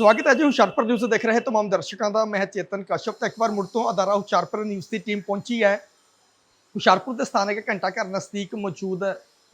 ਸਵਾਗਤ ਹੈ ਜੀ ਹੁਸ਼ਿਆਰਪੁਰ ਨਿਊਜ਼ ਦੇਖ ਰਹੇ ਤਮਾਮ ਦਰਸ਼ਕਾਂ ਦਾ। ਮੈਂ ਚੇਤਨ ਕਸ਼ਪ ਤਾਂ ਇੱਕ ਵਾਰ ਮੁੜ ਤੋਂ ਅਦਾਰਾ ਹੁਸ਼ਿਆਰਪੁਰ ਨਿਊਜ਼ ਦੀ ਟੀਮ ਪਹੁੰਚੀ ਹੈ। ਹੁਸ਼ਿਆਰਪੁਰ ਦੇ ਸਥਾਨਕ ਘੰਟਾ ਘਰ ਨਜ਼ਦੀਕ ਮੌਜੂਦ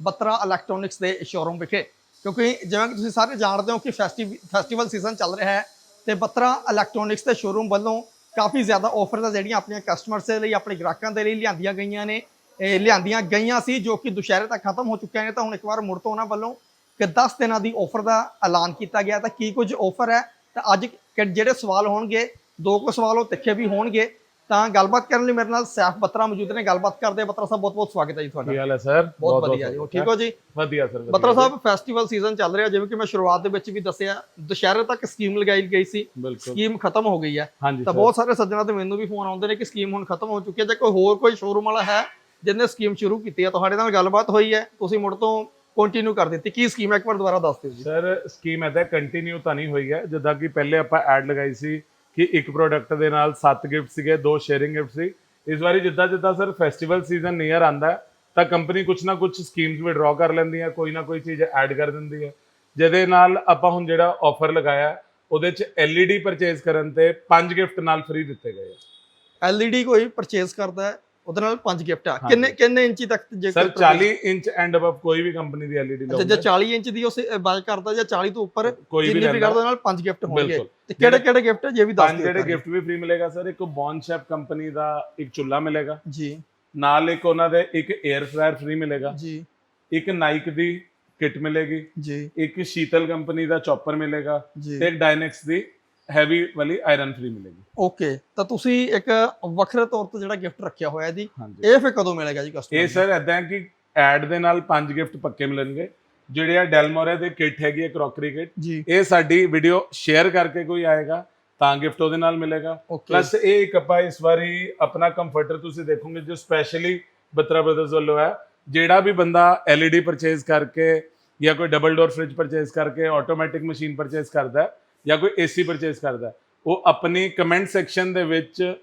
ਬਤਰਾ ਇਲੈਕਟ੍ਰੋਨਿਕਸ ਦੇ ਸ਼ੋਰੂਮ ਵਿਖੇ। ਕਿਉਂਕਿ ਜਿਵੇਂ ਕਿ ਤੁਸੀਂ ਸਾਰੇ ਜਾਣਦੇ ਹੋ ਕਿ ਫੈਸਟੀਵ, ਫੈਸਟੀਵਲ ਸੀਜ਼ਨ ਚੱਲ ਰਿਹਾ ਹੈ ਤੇ ਬਤਰਾ ਇਲੈਕਟ੍ਰੋਨਿਕਸ ਦੇ ਸ਼ੋਰੂਮ ਵੱਲੋਂ ਕਾਫੀ ਜ਼ਿਆਦਾ ਆਫਰਸ ਜਿਹੜੀਆਂ ਆਪਣੀਆਂ ਕਸਟਮਰਸ ਦੇ ਲਈ, ਆਪਣੇ ਗ੍ਰਾਹਕਾਂ ਦੇ ਲਈ ਲਿਆਂਦੀਆਂ ਗਈਆਂ ਨੇ। ਲਿਆਂਦੀਆਂ ਗਈਆਂ ਸੀ, ਜੋ ਕਿ ਦੁਸ਼ਹਿਰੇ ਤੱਕ ਖਤਮ ਹੋ ਚੁੱਕੀਆਂ ਨੇ। ਤਾਂ ਹੁਣ ਇੱਕ ਵਾਰ ਮੁੜ ਤੋਂ ਉਹਨਾਂ ਵੱਲੋਂ ਕਿ 10 ਦਿਨਾਂ ਦੀ ਆਫਰ ਦਾ ਐਲਾਨ ਕੀਤਾ ਗਿਆ। ਤਾਂ ਕੀ ਕੁਝ ਆਫਰ ਹੈ? ਤਾਂ ਅੱਜ ਜਿਹੜੇ ਸਵਾਲ ਹੋਣਗੇ ਦੋ ਕੁ ਸਵਾਲ ਉਹ ਤਿੱਖੇ ਵੀ ਹੋਣਗੇ ਤਾਂ ਗੱਲਬਾਤ ਕਰਨ ਲਈ ਮੇਰੇ ਨਾਲ ਸੈਫ ਬੱਤਰਾ ਮੌਜੂਦ ਨੇ। ਗੱਲਬਾਤ ਕਰਦੇ ਬੱਤਰਾ ਸਾਹਿਬ ਬਹੁਤ ਬਹੁਤ ਸਵਾਗਤ ਹੈ ਜੀ ਤੁਹਾਡਾ। ਕੀ ਹਾਲ ਹੈ ਸਰ? ਬਹੁਤ ਵਧੀਆ ਜੀ। ਠੀਕ ਹੋ ਜੀ? ਵਧੀਆ sir Batra. Sahib festival season ਚੱਲ ਰਿਹਾ ਜਿਵੇਂ ਕਿ ਮੈਂ ਸ਼ੁਰੂਆਤ ਦੇ ਵਿੱਚ ਵੀ ਦੱਸਿਆ ਦੁਸ਼ਹਿਰੇ ਤੱਕ ਸਕੀਮ ਲਗਾਈ ਗਈ ਸੀ। ਸਕੀਮ ਖਤਮ ਹੋ ਗਈ ਹੈ। ਤਾਂ ਬਹੁਤ ਸਾਰੇ ਸੱਜਣਾ ਤੇ ਮੈਨੂੰ ਵੀ ਫੋਨ ਆਉਂਦੇ ਨੇ ਕਿ ਸਕੀਮ ਹੁਣ ਖਤਮ ਹੋ ਚੁੱਕੀ ਹੈ। ਜਾਂ ਕੋਈ ਹੋਰ ਕੋਈ ਸ਼ੋਰੂਮ ਵਾਲਾ ਹੈ ਜਿਹਨੇ ਸਕੀਮ ਸ਼ੁਰੂ ਕੀਤੀ ਹੈ ਤੁਹਾਡੇ ਨਾਲ ਗੱਲਬਾਤ ਹੋਈ ਹੈ ਤੁਸੀਂ ਮੁੜ ਤੋਂ ਕੰਟੀਨਿਊ ਕਰ ਦਿੱਤੀ। ਕੀ ਸਕੀਮ ਹੈ? ਇੱਕ ਵਾਰ ਦੁਬਾਰਾ ਦੱਸ ਦਿਓ ਜੀ। ਸਰ ਸਕੀਮ ਐਦਾ ਕੰਟੀਨਿਊ ਤਾਂ ਨਹੀਂ ਹੋਈ ਹੈ। ਜਿੱਦਾਂ ਕਿ ਪਹਿਲੇ ਆਪਾਂ ਐਡ ਲਗਾਈ ਸੀ ਕਿ ਇੱਕ ਪ੍ਰੋਡਕਟ ਦੇ ਨਾਲ 7 ਗਿਫਟ ਸੀਗੇ ਦੋ ਸ਼ੇਅਰਿੰਗ ਗਿਫਟ ਸੀ। ਇਸ ਵਾਰੀ ਜਿੱਦਾਂ ਜਿੱਦਾਂ ਸਰ ਫੈਸਟੀਵਲ ਸੀਜ਼ਨ ਨੀਅਰ ਆਂਦਾ ਹੈ ਤਾਂ ਕੰਪਨੀ ਕੁਛ ਨਾ ਕੁਛ ਸਕੀਮਸ ਵਿਡਰਾਅ ਕਰ ਲੈਂਦੀ ਹੈ ਕੋਈ ਨਾ ਕੋਈ ਚੀਜ਼ ਐਡ ਕਰ ਦਿੰਦੀ ਹੈ। ਜਿਹਦੇ ਨਾਲ ਆਪਾਂ ਹੁਣ ਜਿਹੜਾ ਆਫਰ ਲਗਾਇਆ ਹੈ, ਉਹਦੇ ਚ LED ਪਰਚੇਜ਼ ਕਰਨ ਤੇ 5 ਗਿਫਟ ਨਾਲ ਫ੍ਰੀ ਦਿੱਤੇ ਗਏ ਆ। LED ਕੋਈ ਪਰਚੇਸ ਕਰਦਾ ਹੈ ਉਹਦੇ ਨਾਲ ਪੰਜ ਗਿਫਟ ਆ। ਕਿੰਨੇ ਕਿੰਨੇ ਇੰਚੀ ਤੱਕ ਸਰ ਜੇਕਰ 40 ਇੰਚ ਐਂਡ ਅਬਵ ਕੋਈ ਵੀ ਕੰਪਨੀ ਦੀ LED ਅੱਛਾ ਜੇ ਲਾਉਂਦਾ। 40 ਇੰਚ ਦੀ ਉਸ ਬਾਈ ਕਰਦਾ ਜਾਂ 40 ਤੋਂ ਉੱਪਰ ਕੋਈ ਵੀ ਜਿੰਨੀ ਵੀ ਕਰਦਾ ਨਾਲ ਪੰਜ ਗਿਫਟ ਹੋਣਗੇ। ਤੇ ਕਿਹੜੇ ਕਿਹੜੇ ਗਿਫਟ ਜੇ ਵੀ ਦੱਸ ਦਿਓ ਜਿਹੜੇ ਗਿਫਟ ਵੀ ਫ੍ਰੀ ਮਿਲੇਗਾ ਸਰ। ਇੱਕ ਬੌਨ ਸ਼ੈਫ ਕੰਪਨੀ ਦਾ ਇੱਕ ਚੁੱਲਾ ਮਿਲੇਗਾ। ਜੀ। ਨਾਲ ਇੱਕ ਉਹਨਾਂ ਦੇ ਇੱਕ 에ਅਰ ਫਰਾਇਰ ਫ੍ਰੀ ਮਿਲੇਗਾ। ਜੀ। ਇੱਕ ਨਾਈਕ ਦੀ ਕਿਟ ਮਿਲੇਗੀ। ਜੀ। ਇੱਕ ਸ਼ੀਤਲ ਕੰਪਨੀ ਦਾ ਚੌਪਰ ਮਿਲੇਗਾ। ਜੀ। ਤੇ ਇੱਕ ਡਾਇਨੈਕਸ ਦੀ ਹੈਵੀ ਵਾਲੀ ਆਇਰਨ ਫ੍ਰੀ ਮਿਲੇਗੀ। ਓਕੇ ਤਾਂ ਤੁਸੀਂ ਇੱਕ ਵੱਖਰੇ ਤੌਰ ਤੇ ਜਿਹੜਾ ਗਿਫਟ ਰੱਖਿਆ ਹੋਇਆ ਜੀ ਇਹ ਫਿਰ ਕਦੋਂ ਮਿਲੇਗਾ ਜੀ ਕਸਟਮਰ ਇਹ ਸਰ ਐਦਾਂ ਕਿ ਐਡ ਦੇ ਨਾਲ ਪੰਜ ਗਿਫਟ ਪੱਕੇ ਮਿਲਣਗੇ। ਜਿਹੜੇ ਆ ਡੈਲਮੋਰੇ ਦੇ ਕਿਟ ਹੈਗੀ ਹੈ ਕਰੋਕਰੀ ਕਿਟ ਇਹ ਸਾਡੀ ਵੀਡੀਓ ਸ਼ੇਅਰ ਕਰਕੇ ਕੋਈ ਆਏਗਾ ਤਾਂ ਗਿਫਟ ਉਹਦੇ ਨਾਲ ਮਿਲੇਗਾ। ਪਲੱਸ ਇਹ ਇੱਕ ਆਪਾਂ ਇਸ ਵਾਰੀ ਆਪਣਾ ਕੰਫਰਟਰ ਤੁਸੀਂ ਦੇਖੋਗੇ ਜੋ ਸਪੈਸ਼ਲੀ ਬਤਰਾ ਬ੍ਰਦਰਸ ਵੱਲੋਂ ਹੈ ਜਿਹੜਾ ਵੀ ਬੰਦਾ LED ਪਰਚੇਜ਼ ਕਰਕੇ ਜਾਂ ਕੋਈ ਡਬਲ ਡੋਰ ਫ੍ਰਿਜ ਪਰਚੇਜ਼ ਕਰਕੇ ਆਟੋਮੈਟਿਕ ਮਸ਼ੀਨ ਪਰਚੇਜ਼ ਕਰਦਾ ਹੈ ਜਾਂ ਕੋਈ AC ਪਰਚੇਸ ਕਰਦਾ ਉਹ ਆਪਣੀ ਕਮੈਂਟ ਸੈਕਸ਼ਨ ਦੇ ਵਿੱਚ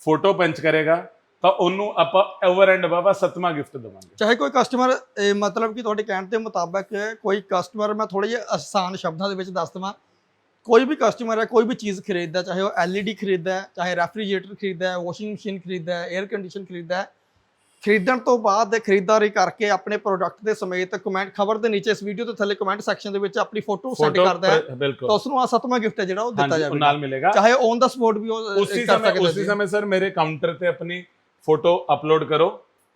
ਫੋਟੋ ਪੰਚ ਕਰੇਗਾ, ਤਾਂ ਉਹਨੂੰ ਆਪਾਂ ਓਵਰ ਐਂਡ ਅਬਵ ਸੱਤਵਾਂ ਗਿਫਟ ਦੇਵਾਂਗੇ। ਚਾਹੇ ਕੋਈ ਕਸਟਮਰ ਮਤਲਬ ਕਿ ਤੁਹਾਡੇ ਕਹਿਣ ਦੇ ਮੁਤਾਬਕ ਕੋਈ ਕਸਟਮਰ ਮੈਂ ਥੋੜੇ ਜਿਹੇ ਆਸਾਨ ਸ਼ਬਦਾਂ ਦੇ ਵਿੱਚ ਦੱਸ ਦਵਾਂ। ਕੋਈ ਵੀ ਕਸਟਮਰ ਹੈ, ਕੋਈ ਵੀ ਚੀਜ਼ ਖਰੀਦਦਾ, ਚਾਹੇ ਉਹ LED ਖਰੀਦਦਾ ਹੈ, ਚਾਹੇ ਰੈਫਰੀਜਰੇਟਰ ਖਰੀਦਦਾ ਹੈ ਵਾਸ਼ਿੰਗ ਮਸ਼ੀਨ ਖਰੀਦਦਾ ਹੈ 에ਅਰ ਕੰਡੀਸ਼ਨ ਖਰੀਦਦਾ ਖਰੀਦਣ ਤੋਂ ਬਾਅਦ ਖਰੀਦਦਾਰੀ ਕਰਕੇ ਆਪਣੇ ਪ੍ਰੋਡਕਟ ਦੇ ਸਮੇਤ ਕਮੈਂਟ ਖਬਰ ਦੇ ਨੀਚੇ ਇਸ ਵੀਡੀਓ ਦੇ ਥੱਲੇ ਕਮੈਂਟ ਸੈਕਸ਼ਨ ਦੇ ਵਿੱਚ ਆਪਣੀ ਫੋਟੋ ਸੈਂਡ ਕਰਦਾ ਹੈ। ਤਾਂ ਉਸ ਨੂੰ ਆ ਸਤਵਾਂ ਗਿਫਟ ਹੈ ਜਿਹੜਾ ਉਹ ਦਿੱਤਾ ਜਾਵੇਗਾ। ਚਾਹੇ ਔਨ ਦਾ ਸਪੋਰਟ ਵੀ ਉਹ ਉਸੇ ਸਮੇਂ ਉਸੇ ਸਮੇਂ ਸਰ ਮੇਰੇ ਕਾਊਂਟਰ ਤੇ ਆਪਣੀ ਫੋਟੋ ਅਪਲੋਡ ਕਰੋ।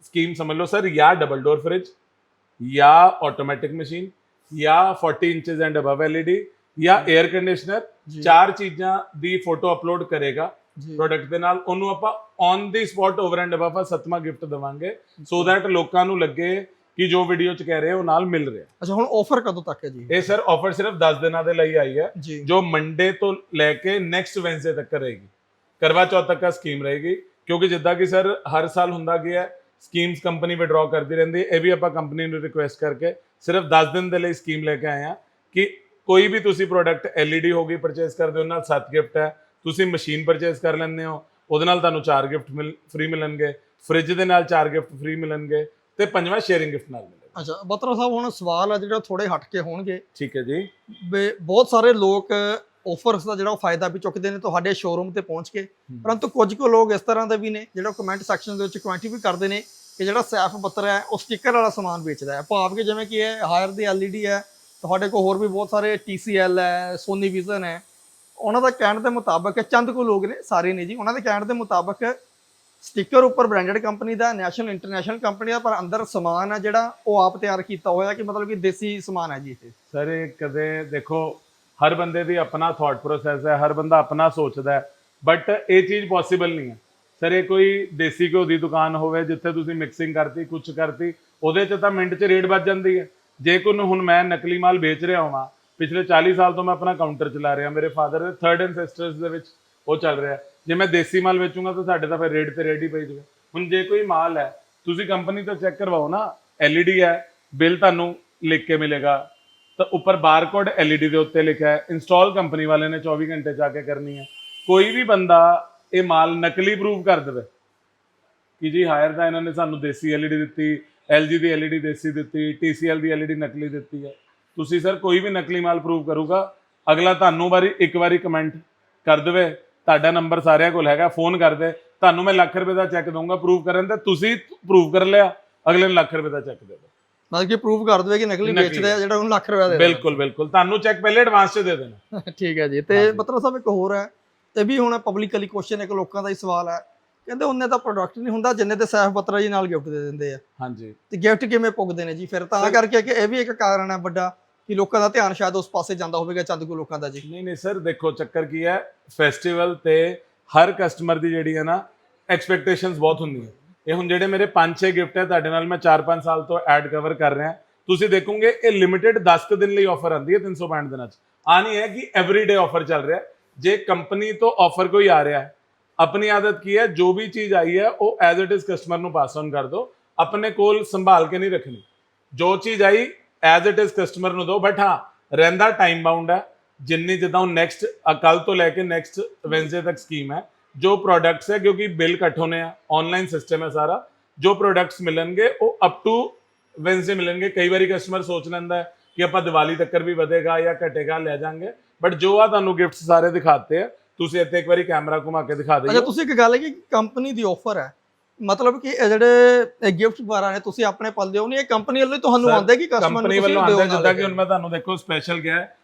ਸਕੀਮ ਸਮਝ ਲਓ ਸਰ ਜਾਂ ਡਬਲ ਡੋਰ ਫ੍ਰਿਜ ਜਾਂ ਆਟੋਮੈਟਿਕ ਮਸ਼ੀਨ ਜਾਂ 40 ਇੰਚਸ ਐਂਡ ਅਬਵ ਐਲਈਡੀ ਜਾਂ 에ਅਰ ਕੰਡੀਸ਼ਨਰ ਚਾਰ ਚੀਜ਼ਾਂ ਦੀ ਫੋਟੋ ਅਪਲੋਡ ਕਰੇਗਾ। ਪ੍ਰੋਡਕਟ ਦੇ ਨਾਲ ਉਹਨੂੰ ਆਪਾਂ on the spot over and above ਸੱਤਵਾਂ ਗਿਫਟ ਦਵਾਂਗੇ। ਸੋ ਦੈਟ ਲੋਕਾਂ ਨੂੰ ਲੱਗੇ ਕਿ ਜੋ ਵੀਡੀਓ ਚ ਕਹਿ ਰਹੇ ਉਹ ਨਾਲ ਮਿਲ ਰਿਹਾ। ਅੱਛਾ ਹੁਣ ਆਫਰ ਕਦੋਂ ਤੱਕ ਹੈ ਜੀ? ਇਹ ਸਰ ਆਫਰ ਸਿਰਫ 10 ਦਿਨਾਂ ਦੇ ਲਈ ਆਈ ਹੈ। ਜੀ। ਮੰਡੇ ਤੋਂ ਲੈ ਕੇ ਨੈਕਸਟ ਵੈਂਸਡੇ ਤੱਕ ਰਹੇਗੀ। ਕਰਵਾ ਚੌਥ ਤੱਕ ਦਾ ਸਕੀਮ ਰਹੇਗੀ। ਕਿਉਂਕਿ ਜਿੱਦਾਂ ਕਿ ਸਰ ਹਰ ਸਾਲ ਹੁੰਦਾ ਗਿਆ ਸਕੀਮਸ ਕੰਪਨੀ ਵਿਡਰਾਅ ਕਰਦੀ ਰਹਿੰਦੀ ਇਹ ਵੀ ਆਪਾਂ ਕੰਪਨੀ ਨੂੰ ਰਿਕੁਐਸਟ ਕਰਕੇ ਸਿਰਫ 10 ਦਿਨ ਦੇ ਲਈ ਸਕੀਮ ਲੈ ਕੇ ਆਏ ਆ ਕਿ ਕੋਈ ਵੀ ਤੁਸੀਂ ਪ੍ਰੋਡਕਟ ਹੋ ਗਈ ਪਰਚੇਸ ਕਰਦੇ ਹੋ ਨਾਲ 7 ਗਿਫਟ ਹੈ। ਤੁਸੀਂ ਮਸ਼ੀਨ ਪਰਚੇਸ ਕਰ ਲੈਂਦੇ ਹੋ ਉਹਦੇ ਨਾਲ ਤੁਹਾਨੂੰ 4 ਗਿਫਟ ਮਿਲ ਫ੍ਰੀ ਮਿਲਣਗੇ ਫ੍ਰਿਜ ਦੇ ਨਾਲ 4 ਗਿਫਟ ਫ੍ਰੀ ਮਿਲਣਗੇ ਤੇ ਪੰਜਵਾਂ ਸ਼ੇਅਰਿੰਗ ਗਿਫਟ ਨਾਲ ਮਿਲੇਗਾ ਅੱਛਾ ਬਤਰਾ ਸਾਹਿਬ ਹੁਣ ਸਵਾਲ ਆ ਜਿਹੜਾ ਥੋੜੇ ਹਟ ਕੇ ਹੋਣਗੇ। ਠੀਕ ਹੈ ਜੀ। ਵੀ ਬਹੁਤ ਸਾਰੇ ਲੋਕ ਆਫਰਸ ਦਾ ਜਿਹੜਾ ਉਹ ਫਾਇਦਾ ਵੀ ਚੁੱਕਦੇ ਨੇ ਤੁਹਾਡੇ ਸ਼ੋਰੂਮ ਤੇ ਪਹੁੰਚ ਕੇ। ਪਰੰਤੂ ਕੁਝ ਕੁ ਲੋਕ ਇਸ ਤਰ੍ਹਾਂ ਦੇ ਵੀ ਨੇ ਜਿਹੜਾ ਕਮੈਂਟ ਸੈਕਸ਼ਨ ਦੇ ਵਿੱਚ ਕਮੈਂਟ ਵੀ ਕਰਦੇ ਨੇ ਕਿ ਜਿਹੜਾ ਸੈਫ ਬੱਤਰ ਹੈ ਉਹ ਸਟicker ਵਾਲਾ ਸਮਾਨ ਵੇਚਦਾ ਹੈ। ਭਾਵ ਕਿ ਜਿਵੇਂ ਕਿ ਇਹ ਹਾਇਰ ਦੀ LED ਹੈ ਤੁਹਾਡੇ ਕੋਲ ਹੋਰ ਵੀ ਬਹੁਤ ਸਾਰੇ TCL ਹੈ ਸੋਨੀ ਵਿਜ਼ਨ ਹੈ ਉਹਨਾਂ ਦਾ ਕਹਿਣ ਦੇ ਮੁਤਾਬਕ ਚੰਦ ਕੋ ਲੋਕ ਨੇ, ਸਾਰੇ ਨੇ ਜੀ। ਉਹਨਾਂ ਦੇ ਕਹਿਣ ਦੇ ਮੁਤਾਬਕ ਸਟicker ਉੱਪਰ ਬ੍ਰਾਂਡਡ ਕੰਪਨੀ ਦਾ ਨੈਸ਼ਨਲ ਇੰਟਰਨੈਸ਼ਨਲ ਕੰਪਨੀ ਦਾ ਪਰ ਅੰਦਰ ਸਮਾਨ ਹੈ ਜਿਹੜਾ ਉਹ ਆਪ ਤਿਆਰ ਕੀਤਾ ਹੋਇਆ ਕਿ ਮਤਲਬ ਕਿ ਦੇਸੀ ਸਮਾਨ ਹੈ ਜੀ ਇਹ। ਸਰ, ਇਹ ਕਦੇ ਦੇਖੋ, ਹਰ ਬੰਦੇ ਦੀ ਆਪਣਾ ਥਾਟ ਪ੍ਰੋਸੈਸ ਹੈ, ਹਰ ਬੰਦਾ ਆਪਣਾ ਸੋਚਦਾ ਹੈ ਬਟ ਇਹ ਚੀਜ਼ ਪੋਸੀਬਲ ਨਹੀਂ ਹੈ। ਸਰ, ਇਹ ਕੋਈ ਦੇਸੀ ਘਿਓ ਦੀ ਦੁਕਾਨ ਹੋਵੇ, ਜਿੱਥੇ ਤੁਸੀਂ ਮਿਕਸਿੰਗ ਕਰਤੀ ਕੁਝ ਕਰਤੀ, ਉਹਦੇ 'ਚ ਤਾਂ ਮਿੰਟ 'ਚ ਰੇਟ ਵੱਜ ਜਾਂਦੀ ਹੈ। ਜੇ ਕੋਈ ਹੁਣ ਮੈਂ ਨਕਲੀ ਮਾਲ ਵੇਚ ਰਿਹਾ ਹਾਂ ਪਿਛਲੇ 40 ਸਾਲ ਤੋਂ ਮੈਂ ਆਪਣਾ ਕਾਊਂਟਰ ਚਲਾ ਰਿਹਾ, ਮੇਰੇ ਫਾਦਰ ਦੇ ਥਰਡ ਐਂਸੈਸਟਰਸ ਦੇ ਵਿੱਚ ਉਹ ਚੱਲ ਰਿਹਾ। ਜੇ ਮੈਂ ਦੇਸੀ ਮਾਲ ਵੇਚੂੰਗਾ ਤਾਂ ਸਾਡੇ ਤਾਂ ਫਿਰ ਰੇਟ ਤੇ ਰੇਟ ਹੀ ਪਈ ਜਾਊਗਾ। ਹੁਣ ਜੇ ਕੋਈ ਮਾਲ ਹੈ, ਤੁਸੀਂ ਕੰਪਨੀ ਤੋਂ ਚੈੱਕ ਕਰਵਾਓ ਨਾ, LED ਹੈ ਬਿੱਲ ਤੁਹਾਨੂੰ ਲਿਖ ਕੇ ਮਿਲੇਗਾ। ਤਾਂ ਉੱਪਰ ਬਾਰਕੋਡ LED ਦੇ ਉੱਤੇ ਲਿਖਿਆ ਹੈ ਇੰਸਟਾਲ ਕੰਪਨੀ ਵਾਲੇ ਨੇ 24 ਘੰਟੇ ਜਾ ਕੇ ਕਰਨੀ ਹੈ। ਕੋਈ ਵੀ ਬੰਦਾ ਇਹ ਮਾਲ ਨਕਲੀ ਪ੍ਰੂਵ ਕਰ ਦੇਵੇ ਕਿ ਜੀ ਹਾਇਰ ਦਾ ਇਹਨਾਂ ਨੇ ਸਾਨੂੰ ਦੇਸੀ LED ਦਿੱਤੀ, LG ਦੀ LED ਦੇਸੀ ਦਿੱਤੀ, TCL ਦੀ LED ਨਕਲੀ ਦਿੱਤੀ ਹੈ। ਤੁਸੀਂ ਸਰ ਕੋਈ ਵੀ ਨਕਲੀ ਮਾਲ ਪ੍ਰੂਵ ਕਰੂਗਾ ਅਗਲਾ ਤੁਹਾਨੂੰ ਵਾਰੀ ਇੱਕ ਵਾਰੀ ਕਮੈਂਟ ਕਰ ਦੇਵੇ। ਤੁਹਾਡਾ ਨੰਬਰ ਸਾਰਿਆਂ ਕੋਲ ਹੈਗਾ ਫੋਨ ਕਰ ਦੇ। ਤੁਹਾਨੂੰ ਮੈਂ ਲੱਖ ਰੁਪਏ ਦਾ ਚੈੱਕ ਦਊਂਗਾ ਪ੍ਰੂਵ ਕਰਨ ਤੇ ਤੁਸੀਂ ਪ੍ਰੂਵ ਕਰ ਲਿਆ ਅਗਲੇ ਨੂੰ ਲੱਖ ਰੁਪਏ ਦਾ ਚੈੱਕ ਦੇ ਦਿਓ। ਮਤਲਬ ਕਿ ਪ੍ਰੂਫ ਕਰ ਦੇਵੇ ਕਿ ਨਕਲੀ ਵੇਚਦੇ ਜਿਹੜਾ ਉਹਨੂੰ ਲੱਖ ਰੁਪਏ ਦੇ। ਬਿਲਕੁਲ ਬਿਲਕੁਲ। ਤੁਹਾਨੂੰ ਚੈੱਕ ਪਹਿਲੇ ਐਡਵਾਂਸ 'ਚ ਦੇ ਦੇਣਾ। ਠੀਕ ਹੈ ਜੀ। ਤੇ ਬਤਰਾ ਸਾਹਿਬ ਇੱਕ ਹੋਰ ਹੈ ਇਹ ਵੀ ਹੁਣ ਪਬਲਿਕਲੀ ਕੁਐਸਚਨ ਇੱਕ ਲੋਕਾਂ ਦਾ ਹੀ ਸਵਾਲ ਹੈ। ਕਹਿੰਦੇ ਉਹਨੇ ਤਾਂ ਪ੍ਰੋਡਕਟ ਨਹੀਂ ਹੁੰਦਾ ਜਿੰਨੇ ਤੇ ਸੈਫ ਬਤਰਾ ਜੀ ਨਾਲ ਗਿਫਟ ਦੇ ਦਿੰਦੇ ਆ। ਹਾਂਜੀ। ਤੇ ਗਿਫਟ ਕਿਵੇਂ ਪੁੱਗਦੇ ਨੇ ਜੀ? ਫਿਰ ਤਾਂ ਕਰਕੇ ਕਿ ਇਹ ਵੀ ਇੱਕ ਕਾਰਨ ਹੈ ਵੱਡਾ। ਕਿ ਲੋਕਾਂ ਦਾ ਧਿਆਨ ਸ਼ਾਇਦ ਉਸ ਪਾਸੇ ਜਾਂਦਾ ਹੋਵੇਗਾ ਚੰਦ ਕੋ ਲੋਕਾਂ ਦਾ ਜੀ। ਨਹੀਂ ਨਹੀਂ ਸਰ, ਦੇਖੋ, ਚੱਕਰ ਕੀ ਹੈ? ਫੈਸਟੀਵਲ ਤੇ ਹਰ ਕਸਟਮਰ ਦੀ ਜਿਹੜੀ ਹੈ ਨਾ ਐਕਸਪੈਕਟੇਸ਼ਨਸ ਬਹੁਤ ਹੁੰਦੀਆਂ। ਇਹ ਹੁਣ ਜਿਹੜੇ ਮੇਰੇ 5-6 ਗਿਫਟ ਹੈ, ਤੁਹਾਡੇ ਨਾਲ ਮੈਂ 4-5 ਸਾਲ ਤੋਂ ਐਡ ਕਵਰ ਕਰ ਰਿਹਾ। ਤੁਸੀਂ ਦੇਖੋਗੇ, ਇਹ ਲਿਮਿਟਿਡ 10 ਕੁ ਦਿਨ ਲਈ ਆਫਰ ਆਉਂਦੀ ਹੈ 365 ਦਿਨਾਂ 'ਚ। ਆ ਨਹੀਂ ਹੈ ਕਿ ਐਵਰੀਡੇ ਆਫਰ ਚੱਲ ਰਿਹਾ। ਜੇ ਕੰਪਨੀ ਤੋਂ ਆਫਰ ਕੋਈ ਆ ਰਿਹਾ ਹੈ, ਆਪਣੀ ਆਦਤ ਕੀ ਹੈ? ਜੋ ਵੀ ਚੀਜ਼ ਆਈ ਹੈ, ਉਹ ਐਜ਼ ਇਟ ਇਜ਼ ਕਸਟਮਰ ਨੂੰ ਪਾਸ ਔਨ ਕਰ ਦਿਓ। ਆਪਣੇ ਕੋਲ ਸੰਭਾਲ ਕੇ ਨਹੀਂ ਰੱਖਣੀ। ਜੋ ਚੀਜ਼ ਆਈ ਐਜ਼ ਇਟ ਇਜ਼ ਕਸਟਮਰ ਨੂੰ ਦਿਓ ਬਟ ਹਾਂ ਰਹਿੰਦਾ ਟਾਈਮ ਬਾਉਂਡ ਹੈ। ਜਿੰਨੀ ਜਿੱਦਾਂ ਹੁਣ ਨੈਕਸਟ ਕੱਲ ਤੋਂ ਲੈ ਕੇ ਨੈਕਸਟ ਵੈਂਸਡੇ ਤੱਕ ਸਕੀਮ ਹੈ। ਜੋ ਪ੍ਰੋਡਕਟਸ ਹੈ ਕਿਉਂਕਿ ਬਿੱਲ ਕੱਟ ਹੋਣੇ ਆ ਆਨਲਾਈਨ ਸਿਸਟਮ ਹੈ ਸਾਰਾ ਜੋ ਪ੍ਰੋਡਕਟਸ ਮਿਲਣਗੇ ਉਹ ਅਪ ਟੂ ਵੈਂਸਡੇ ਮਿਲਣਗੇ। ਕਈ ਵਾਰੀ ਕਸਟਮਰ ਸੋਚ ਲੈਂਦਾ ਹੈ ਕਿ ਆਪਾਂ ਦੀਵਾਲੀ ਤੱਕ ਵੀ ਵਧੇਗਾ ਜਾਂ ਘਟੇਗਾ ਲੈ ਜਾਾਂਗੇ। ਬਟ ਜੋ ਆ ਤੁਹਾਨੂੰ ਗਿਫਟਸ ਸਾਰੇ ਦਿਖਾਤੇ ਆ ਤੁਸੀਂ ਇੱਥੇ ਇੱਕ ਵਾਰੀ ਕੈਮਰਾ ਘੁਮਾ ਕੇ ਦਿਖਾ ਅੱਛਾ ਦਿਓ। ਤੁਸੀਂ ਇੱਕ ਗੱਲ ਹੈ ਕਿ ਕੰਪਨੀ ਦੀ ਆਫਰ ਹੈ। ਮਤਲਬ ਕਿ ਇਹ ਜਿਹੜੇ ਗਿਫਟ ਵਗੈਰਾ ਨੇ ਤੁਸੀਂ ਆਪਣੇ ਪੱਲੇ ਹੋ ਨਹੀਂ ਇਹ ਕੰਪਨੀ ਵੱਲੋਂ ਤੁਹਾਨੂੰ ਆਉਂਦਾ ਕਿ ਕਸਟਮਰ ਨੂੰ ਕੰਪਨੀ ਵੱਲੋਂ ਆਉਂਦਾ ਜਿੱਦਾਂ ਕਿ ਹੁਣ ਮੈਂ ਤੁਹਾਨੂੰ ਦੇਖੋ ਸਪੈਸ਼ਲ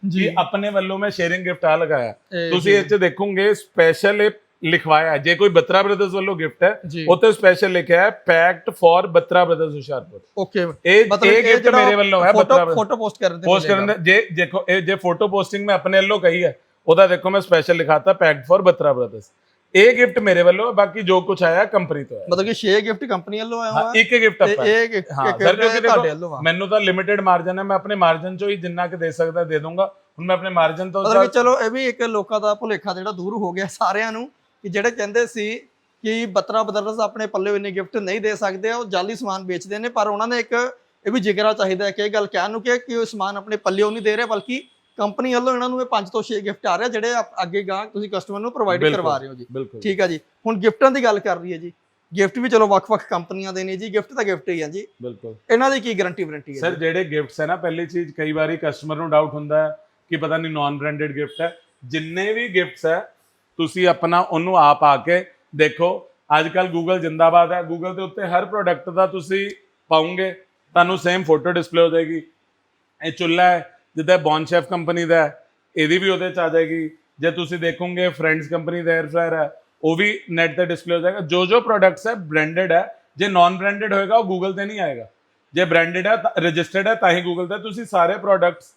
ਜੀ। ਕਿ ਆਪਣੇ ਵੱਲੋਂ ਮੈਂ ਸ਼ੇਅਰਿੰਗ ਗਿਫਟ ਆ ਲਗਾਇਆ ਤੁਸੀਂ। ਇਹ ਚ ਦੇਖੋਗੇ ਸਪੈਸ਼ਲ ਇਹ ਲਿਖਵਾਇਆ ਹੈ। ਜੇ ਕੋਈ ਬੱਤਰਾ ਬ੍ਰਦਰਸ ਵੱਲੋਂ ਗਿਫਟ ਹੈ। ਉੱਤੇ ਸਪੈਸ਼ਲ ਲਿਖਿਆ ਹੈ packed for Batra brothers Hoshiarpur okay ਇਹ ਇਹ ਗਿਫਟ ਮੇਰੇ ਵੱਲੋਂ ਹੈ ਬੱਤਰਾ ਫੋਟੋ ਫੋਟੋ ਪੋਸਟ ਕਰਨ ਪੋਸਟ ਕਰਨ ਦੇ ਜੇ ਦੇਖੋ ਇਹ ਜੇ ਫੋਟੋ ਪੋਸਟਿੰਗ ਮੈਂ ਆਪਣੇ ਵੱਲੋਂ ਕਹੀ ਹੈ ਉਹਦਾ ਦੇਖੋ ਮੈਂ ਸਪੈਸ਼ਲ ਲਿਖਾਤਾ ਪੈਕਡ ਫॉर ਬੱਤਰਾ ਬ੍ਰਦਰਸ ਇਹ ਗਿਫਟ ਮੇਰੇ ਵੱਲੋਂ ਬਾਕੀ ਜੋ ਕੁਝ ਆਇਆ ਕੰਪਨੀ ਤੋਂ ਹੈ ਮਤਲਬ ਕਿ 6 ਗਿਫਟ ਕੰਪਨੀ ਵੱਲੋਂ ਆਇਆ ਹਾਂ ਇੱਕ ਗਿਫਟ ਤੇ ਆਪਾਂ। ਇਹ ਇੱਕ ਹਾਂ ਇੱਕ ਸਰ ਕਿਉਂਕਿ ਤੁਹਾਡੇ ਵੱਲੋਂ ਆ। ਮੈਨੂੰ ਤਾਂ ਲਿਮਿਟਿਡ ਮਾਰਜਨ ਹੈ ਮੈਂ ਆਪਣੇ ਮਾਰਜਨ ਚੋਂ ਹੀ ਜਿੰਨਾ ਕਿ ਦੇ ਸਕਦਾ ਦੇ ਦੂੰਗਾ। ਹੁਣ ਮੈਂ ਆਪਣੇ ਮਾਰਜਨ ਤੋਂ ਮਤਲਬ ਕਿ ਚਲੋ ਇਹ ਵੀ ਇੱਕ ਲੋਕਾਂ ਦਾ ਭੁਲੇਖਾ ਜਿਹੜਾ ਦੂਰ ਹੋ ਗਿਆ ਸਾਰਿਆਂ ਨੂੰ ਕਿ ਜਿਹੜੇ ਕਹਿੰਦੇ ਸੀ ਕਿ ਬਤਰਾ ਬਦਰਸ ਆਪਣੇ ਪੱਲੇ ਇੰਨੇ ਗਿਫਟ ਨਹੀਂ ਦੇ ਸਕਦੇ ਉਹ ਜਾਲੀ ਸਮਾਨ ਵੇਚਦੇ ਨੇ ਪਰ ਉਹਨਾਂ ਨੇ ਇੱਕ ਇਹ ਵੀ ਜ਼ਿਕਰਾ ਚਾਹੀਦਾ ਹੈ ਕਿ ਇਹ ਗੱਲ ਕਹਿਣ ਨੂੰ ਕਿ ਕਿ ਉਹ ਸਮਾਨ ਆਪਣੇ ਪੱਲਿਓਂ ਨਹੀਂ ਦੇ ਰਹੇ ਬਲਕਿ ਕੰਪਨੀ ਵੱਲੋਂ ਇਹਨਾਂ ਨੂੰ ਇਹ 5 ਤੋਂ 6 ਗਿਫਟ ਆ ਰਹੇ ਜਿਹੜੇ ਅੱਗੇ ਗਾਂ ਤੁਸੀਂ ਕਸਟਮਰ ਨੂੰ ਪ੍ਰੋਵਾਈਡ। ਕਰਵਾ ਰਹੇ ਹੋ ਜੀ। ਠੀਕ ਹੈ ਜੀ। ਹੁਣ ਗਿਫਟਾਂ ਦੀ ਗੱਲ ਕਰ ਰਹੀ ਹੈ ਜੀ। ਗਿਫਟ ਵੀ ਚਲੋ ਵੱਖ-ਵੱਖ ਕੰਪਨੀਆਂ ਦੇ ਨੇ ਜੀ। ਗਿਫਟ ਤਾਂ ਗਿਫਟ ਹੀ ਆ ਜੀ। ਬਿਲਕੁਲ। ਇਹਨਾਂ ਦੀ ਕੀ ਗਾਰੰਟੀ ਵਾਰੰਟੀ ਹੈ ਸਰ ਜਿਹੜੇ ਗਿਫਟਸ ਹੈ ਨਾ ਪਹਿਲੀ ਚੀਜ਼ ਕਈ ਵਾਰੀ ਕਸਟਮਰ ਨੂੰ ਡਾਊਟ ਹੁੰਦਾ ਹੈ ਕਿ ਪਤਾ ਨਹੀਂ ਨਾਨ ਬ੍ਰਾਂਡਡ ਗਿਫਟ ਹੈ। ਜਿੰਨੇ ਵੀ ਗਿਫਟਸ ਹੈ ਤੁਸੀਂ ਆਪਣਾ ਉਹਨੂੰ ਆਪ ਆ ਕੇ ਦੇਖੋ। ਅੱਜ ਕੱਲ ਗੂਗਲ ਜਿੰਦਾਬਾਦ ਹੈ। ਗੂਗਲ ਦੇ ਉੱਤੇ ਹਰ ਪ੍ਰੋਡਕਟ ਦਾ ਤੁਸੀਂ ਪਾਉਂਗੇ ਤੁਹਾਨੂੰ ਸੇਮ ਫੋਟੋ ਡਿਸਪਲੇ ਹੋ ਜਾਏਗੀ। ਇਹ ਚੁੱਲ੍ਹਾ ਹੈ ਜਿੱਦਾਂ ਬੌਨ ਸ਼ੈਫ ਕੰਪਨੀ ਦਾ ਇਹਦੀ ਵੀ ਉਹਦੇ ਚ ਆ ਜਾਏਗੀ। ਜੇ ਤੁਸੀਂ ਦੇਖੋਗੇ ਫਰੈਂਡਸ ਕੰਪਨੀ ਦਾ 에ਅਰ ਫਰਾਇਰ ਹੈ, ਉਹ ਵੀ ਨੈਟ ਤੇ ਡਿਸਪਲੇ ਹੋ ਜਾਏਗਾ। ਜੋ ਜੋ ਪ੍ਰੋਡਕਟਸ ਹੈ ਬ੍ਰਾਂਡਡ ਹੈ। ਜੇ ਨਾਨ ਬ੍ਰਾਂਡਡ ਹੋਏਗਾ, ਉਹ ਗੂਗਲ ਤੇ ਨਹੀਂ ਆਏਗਾ। ਜੇ ਬ੍ਰਾਂਡਡ ਹੈ ਰਜਿਸਟਰਡ ਹੈ, ਤਾਂ ਹੀ ਗੂਗਲ ਤੇ। ਤੁਸੀਂ ਸਾਰੇ ਪ੍ਰੋਡਕਟਸ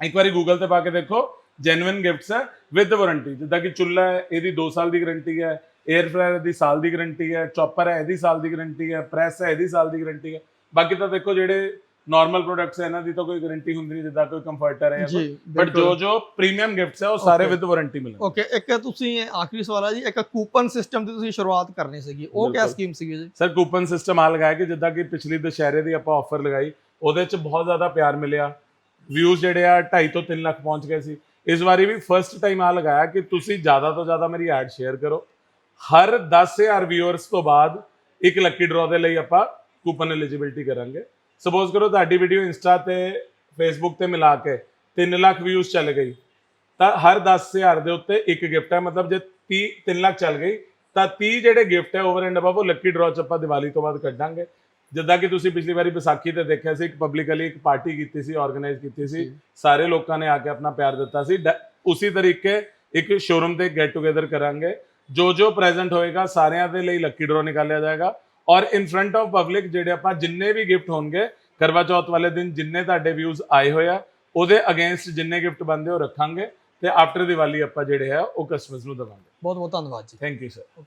ਇੱਕ ਵਾਰੀ ਗੂਗਲ ਤੇ ਪਾ ਕੇ ਦੇਖੋ ਜੈਨੂਇਨ ਗਿਫਟਸ ਹੈ ਵਿਦ ਵਾਰੰਟੀ ਜਿੱਦਾਂ ਕਿ ਚੁੱਲ੍ਹਾ ਹੈ, ਇਹਦੀ 2 ਸਾਲ ਦੀ ਗਾਰੰਟੀ ਹੈ। 에ਅਰ ਫਰਾਇਰ ਦੀ ਸਾਲ ਦੀ ਗਾਰੰਟੀ ਹੈ। ਚੌਪਰ ਹੈ, ਇਹਦੀ ਸਾਲ ਦੀ ਗਾਰੰਟੀ ਹੈ। ਪ੍ਰੈਸ ਹੈ, ਇਹਦੀ ਸਾਲ ਦੀ ਗਾਰੰਟੀ ਹੈ। ਬਾਕੀ ਤਾਂ ਦੇਖੋ, ਜਿਹੜੇ ਨਾਰਮਲ ਪ੍ਰੋਡਕਟਸ ਹੈ ਇਹਨਾਂ ਦੀ ਤਾਂ ਕੋਈ ਗਾਰੰਟੀ ਹੁੰਦੀ ਨਹੀਂ ਜਿੱਦਾਂ ਕੋਈ ਕੰਫਰਟਰ ਹੈ ਬਟ ਜੋ ਜੋ ਪ੍ਰੀਮੀਅਮ ਗਿਫਟਸ ਹੈ ਉਹ ਸਾਰੇ. ਵਿਦ ਵਾਰੰਟੀ ਮਿਲਣਗੇ। ਓਕੇ ਇੱਕ ਤੁਸੀਂ ਆਖਰੀ ਸਵਾਲ ਹੈ ਜੀ ਇੱਕ ਕੂਪਨ ਸਿਸਟਮ ਦੀ ਤੁਸੀਂ ਸ਼ੁਰੂਆਤ ਕਰਨੀ ਸੀਗੀ ਉਹ ਕਿਆ। ਸਕੀਮ ਸੀਗੀ ਜੀ? ਸਰ ਕੂਪਨ ਸਿਸਟਮ ਆ ਲਗਾਇਆ ਕਿ ਜਿੱਦਾਂ ਕਿ ਪਿਛਲੀ ਦੁਸ਼ਹਿਰੇ ਦੀ ਆਪਾਂ ਆਫਰ ਲਗਾਈ ਉਹਦੇ ਚ ਬਹੁਤ ਜ਼ਿਆਦਾ ਪਿਆਰ ਮਿਲਿਆ। ਵਿਊਜ਼ ਜਿਹੜੇ ਆ 2.5 ਤੋਂ 3 ਲੱਖ ਪਹੁੰਚ ਗਏ ਸੀ। ਇਸ ਵਾਰੀ ਵੀ ਫਰਸਟ ਟਾਈਮ ਆ ਲਗਾਇਆ ਕਿ ਤੁਸੀਂ ਜ਼ਿਆਦਾ ਤੋਂ ਜ਼ਿਆਦਾ ਮੇਰੀ ਐਡ ਸ਼ੇਅਰ ਕਰੋ। ਹਰ 10000 ਵਿਊਅਰਸ ਤੋਂ ਬਾਅਦ ਇੱਕ ਲੱਕੀ ਡਰਾ ਦੇ ਲਈ ਆਪਾਂ ਕੂਪਨ ਐਲੀਜੀਬਿਲਟੀ ਕਰਾਂਗੇ। ਸਪੋਜ਼ ਕਰੋ ਤੁਹਾਡੀ ਵੀਡੀਓ ਇੰਸਟਾ ਤੇ ਫੇਸਬੁੱਕ ਤੇ ਮਿਲਾ ਕੇ 3 ਲੱਖ ਵਿਊਜ਼ ਚੱਲ ਗਈ, ਤਾਂ ਹਰ 10000 ਦੇ ਉੱਤੇ ਇੱਕ ਗਿਫਟ ਹੈ। ਮਤਲਬ ਜੇ 30 3 ਲੱਖ ਚੱਲ ਗਈ, ਤਾਂ 30 ਜਿਹੜੇ ਗਿਫਟ ਹੈ ਓਵਰ ਐਂਡ ਅਬਵ ਉਹ ਲੱਕੀ ਡਰਾ ਚ ਆਪਾਂ ਦੀਵਾਲੀ ਤੋਂ ਬਾਅਦ ਕੱਢਾਂਗੇ। ਜਿੱਦਾਂ ਕਿ ਤੁਸੀਂ ਪਿਛਲੀ ਵਾਰੀ ਵਿਸਾਖੀ ਤੇ ਦੇਖਿਆ ਸੀ, ਇੱਕ ਪਬਲਿਕਲੀ ਇੱਕ ਪਾਰਟੀ ਕੀਤੀ ਸੀ ਆਰਗੇਨਾਈਜ਼ ਕੀਤੀ ਸੀ, ਸਾਰੇ ਲੋਕਾਂ ਨੇ ਆ ਕੇ ਆਪਣਾ ਪਿਆਰ ਦਿੱਤਾ ਸੀ। ਡ- ਉਸੇ ਤਰੀਕੇ ਇੱਕ ਸ਼ੋਰੂਮ ਤੇ ਗੈਟ ਟੂਗੇਦਰ ਕਰਾਂਗੇ। ਜੋ ਜੋ ਪ੍ਰੈਜ਼ੈਂਟ ਹੋਏਗਾ, ਸਾਰਿਆਂ ਦੇ ਲਈ ਲੱਕੀ ਡਰਾ ਨਿਕਾਲਿਆ ਜਾਏਗਾ। ਔਰ ਇਨ ਫਰੰਟ ਆਫ ਪਬਲਿਕ ਜਿਹੜੇ ਆਪਾਂ ਜਿੰਨੇ ਵੀ ਗਿਫਟ ਹੋਣਗੇ ਕਰਵਾ ਚੌਥ ਵਾਲੇ ਦਿਨ ਜਿੰਨੇ ਤੁਹਾਡੇ ਵਿਊਜ਼ ਆਏ ਹੋਏ ਆ ਉਹਦੇ ਅਗੇਂਸਟ ਜਿੰਨੇ ਗਿਫਟ ਬੰਦੇ ਉਹ ਰੱਖਾਂਗੇ ਤੇ ਆਫਟਰ ਦੀਵਾਲੀ ਆਪਾਂ ਜਿਹੜੇ ਆ ਉਹ ਕਸਟਮਰਸ ਨੂੰ ਦਵਾਂਗੇ। ਬਹੁਤ ਬਹੁਤ ਧੰਨਵਾਦ ਜੀ। Thank you sir